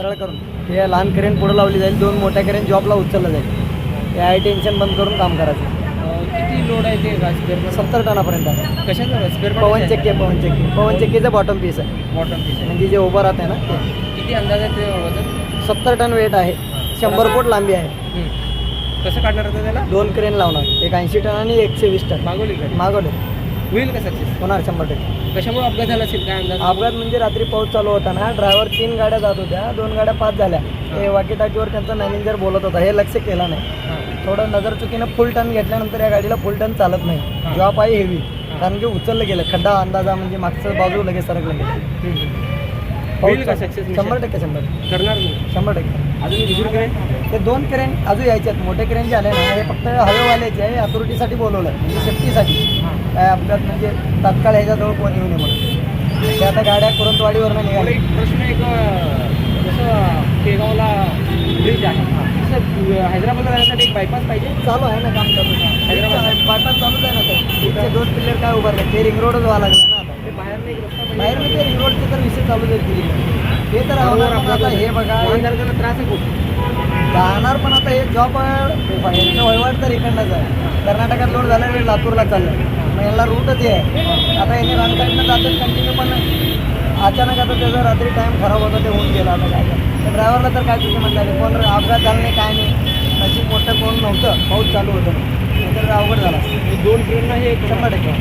सरळ करून. हे लहान क्रेन पुढे लावली जाईल दोन मोठ्या क्रेन जॉबला उचललं जाईल. हे आहे टेन्शन बंद करून काम करायचं. किती लोड आहे ते स्पेअर सत्तर टनापर्यंत आहे. कशाचं स्पेअर पवन चक्की आहे पवन चक्की. पवन चक्कीचं बॉटम पीस आहे. बॉटम पीस म्हणजे जे उभं राहते ना ते. किती अंदाज आहे ते वजन? सत्तर टन वेट आहे. शंभर फूट लांबी आहे. कसं काढणार होतं त्याला? दोन क्रेन लावणार. एक ऐंशी टन आणि एकशे वीस टन. मागवली मागवले. होईल का सक्सेस होणार शंभर टक्के. कशामुळे अपघात झाला असेल? काय अंदाज? अपघात म्हणजे रात्री पाऊस चालू होता ना ड्रायव्हर तीन गाड्या जात होत्या दोन गाड्या पाच झाल्या. ते वाकी टाकीवर त्यांचा मॅनेजर बोलत होता हे लक्ष केलं नाही. थोडं नजर चुकीनं फुल टन घेतल्यानंतर या गाडीला फुल टन चालत नाही. जॉब आहे हेवी. कारण की उचललं गेलं खड्डा अंदाजा म्हणजे मागचं बाजू लगेच सरकलं गेलं. होईल का सक्सेस शंभर टक्के शंभर करणार शंभर टक्के. अजून दुसरी ते दोन क्रेन अजून यायचे आहेत. मोठे क्रेन जे आले ना हे फक्त हवेवाल्याचे आहे अथॉरिटीसाठी बोलवलं. म्हणजे सेफ्टीसाठी. काय अपघात म्हणजे तात्काळ ह्याच्याजवळ कोण येऊ नये म्हणून. ते आता गाड्या कुरंतवाडीवरनं मला निघाल्या. एक प्रश्न एक अं, जसं शेगावला ब्रिज आहे. तसं हैदराबादला जाण्यासाठी एक बायपास पाहिजे? चालू आहे ना काम चालू हैदराबाद. बायपास चालूच आहे ना सर दोन पिल्लर काय उभारले ते रिंग रोडच व्हावं लागलं ना आता. ते बाहेर नाही एक रस्ता पाहिजे. बाहेर ते रिंग रोडचे तर विषय आहेत ते तर पण आता हे बघा लहान जणांना त्रास आहे खूप. जाणार पण आता हे जॉब यांचं वहिवाट तर इकडनंच आहे. कर्नाटकात लोड झालं आणि लातूरला चाललं मग याला रूटच हे. आहे आता याने रानकाईनं जातात कंटिन्यू पण अचानक आता त्याचा रात्री टाईम खराब होता ते होऊन गेला आता काय तर ड्रायव्हरला तर काय चुकी म्हणतात कोण अपघात झाला नाही काय नाही. नशीब मोठं कोण नव्हतं पाऊस चालू होतं. तर अवघड झाला. दोन ट्रेनला हे शंभर टक्के.